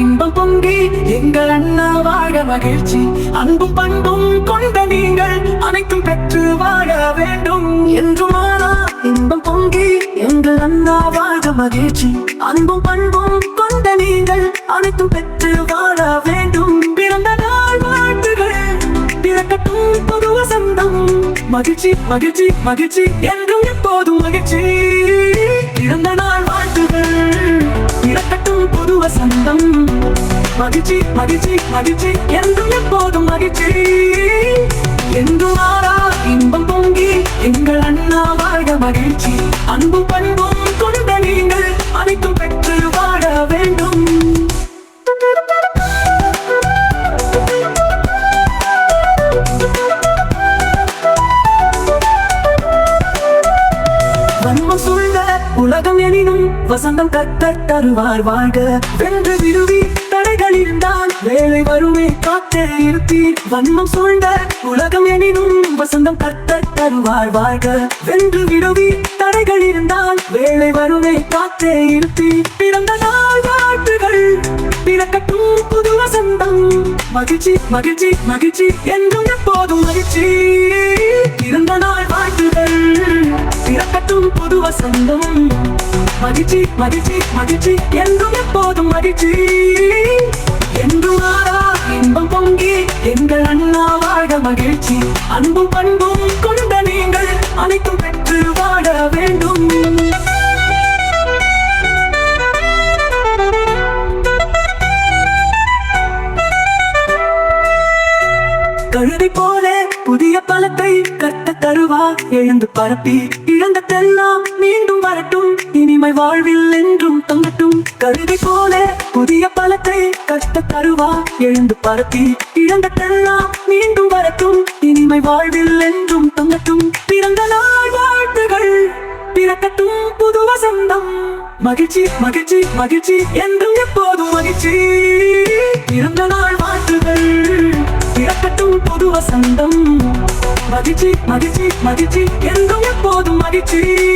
இன்பம் பொங்கி எங்கள் அண்ணா வாழ மகிழ்ச்சி. அன்பும் பண்பும் கொண்ட நீங்கள் அனைத்தும் பெற்று வாழ வேண்டும். என்றுமானா இன்பம் பொங்கி எங்கள் அண்ணா வாழ மகிழ்ச்சி. அன்பும் பண்பும் கொண்ட நீங்கள் அனைத்தும் பெற்று வாழ வேண்டும். பிறந்த நாள் வாழ்த்துகள் பிறக்கட்டும் புது வசந்தம். மகிழ்ச்சி மகிழ்ச்சி மகிழ்ச்சி என்றும் எப்போதும் வசந்தம் மகிழ்ச்சி மகிழ்ச்சி மகிழ்ச்சி. என்றும் எப்போதும் மகிழ்ச்சி. என்று மாறா இன்பம் பொங்கி எங்கள் அண்ணா வாழ மகிழ்ச்சி. அன்பு பண்பும் கொண்ட நீங்கள் அனைத்தும் பெற்று வாழ வேண்டும். வன்மம் சூழ்ந்த உலகம் எனினும் வசந்தம் கத்த தருவார் வாழ்க. வென்று விரும்பி தடைகள் இருந்தால் வேலை வருமே காத்தே இருத்தி வன்மம் சூழ்ந்த உலகம் எனினும் வசந்தம் கத்த தருவார் வாழ்க. வென்று விடுவி தடைகள் இருந்தால் வேலை வருமே காத்தே இருத்தி பிறந்த நாள் வாழ்த்துகள் பிறக்கட்டும் புது வசந்தம். மகிழ்ச்சி மகிழ்ச்சி மகிழ்ச்சி என்றும் எப்போதும் மகிழ்ச்சி. பிறந்த நாள் வாழ் வசந்தம் மகிழ்ச்சி மகிழ்ச்சி மகிழ்ச்சி. என்றும் எப்போதும் மகிழ்ச்சி. என்று மாறா இன்பம் பொங்கி எங்கள் அண்ணா வாழ மகிழ்ச்சி. அன்பும் பண்பும் கொண்ட நீங்கள் அனைத்தும் பெற்று வாழ வேண்டும். கழுதை போல புதிய பலத்தை கட்ட தருவா எழுந்து பரப்பி இழந்ததெல்லாம் மீண்டும் வரட்டும். இனிமை வாழ்வில் என்றும் தங்கட்டும். கழுதை போல புதிய பலத்தை கட்ட தருவா எழுந்து பரப்பி இழந்ததெல்லாம் மீண்டும் வரட்டும். இனிமை வாழ்வில் என்றும் தங்கட்டும். பிறந்த நாள் வாழ்த்துகள். பிறக்கட்டும் புது வசந்தம். மகிழ்ச்சி மகிழ்ச்சி மகிழ்ச்சி என்றும் எப்போதும் மகிழ்ச்சி. பிறந்த நாள் புது வசந்தம் மகிழ்ச்சி மகிழ்ச்சி மகிழ்ச்சி. என்றும் எப்போதும் மகிழ்ச்சி.